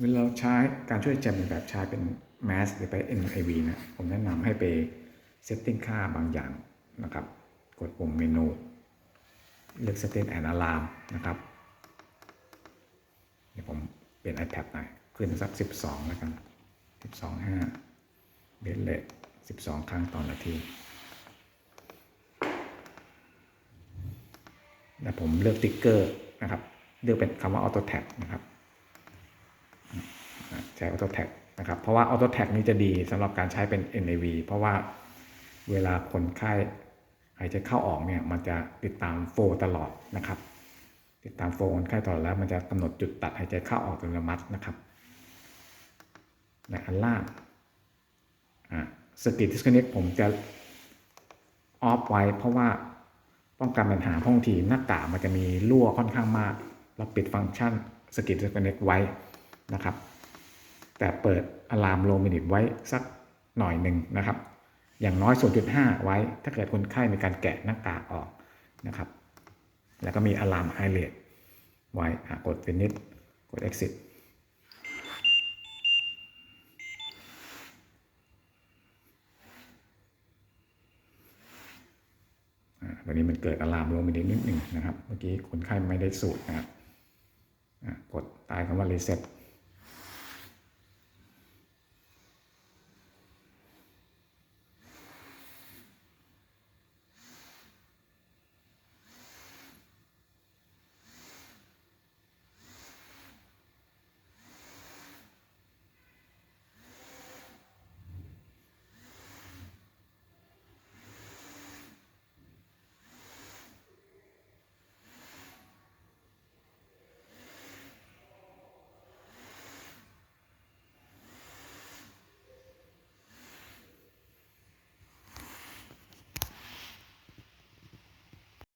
เวลาเราใช้การช่วยแจมแบบใช้เป็น mass หรือไป NIV นะผมแนะนำให้ไป setting ค่าบางอย่างนะครับ กดปุ่มเมนูเลือก setting and alarm นะครับเดี๋ยวผมเปลี่ยน iPad หน่อยขึ้นสัก 12 แล้วกัน 12 5เบสเลท12 ครั้งต่อนาทีแล้วผมเลือกติ๊กเกอร์นะครับ เลือกเป็นคำว่า Auto Tag นะครับ ใช้ Auto Tag นะครับ เพราะว่า Auto Tag นี้จะดีสำหรับการใช้เป็น NAV เพราะว่าเวลาคนไข้หายใจเข้าออกเนี่ยมันจะติดตามโฟตลอดนะครับ ติดตามโฟคนไข้ตลอดแล้วมันจะกำหนดจุดตัดหายใจเข้าออกอัตโนมัตินะครับในอันล่างสกิลดิสคอนเน c ผมจะออฟไว้เพราะว่าป้องกันปัญหาพราะบางทีหน้ากามันจะมีรั่วค่อนข้างมาก เราปิดฟังก์ชันสกิลดิสคอนเน c ไว้นะครับ แต่เปิดอะลามโลมินิตไว้สักหน่อยหนึ่งนะครับ อย่างน้อย 0.5 ไว้ ถ้าเกิดคนไข้มีการแกะหน้ากากออกนะครับ แล้วก็มีอะลามไฮเลทไว้กด finish กด exit วันนี้มันเกิดอะลามลงไปนิดหนึ่งนะครับ เมื่อกี้คนไข้ไม่ได้สูตรนะครับกดใต้คำว่า reset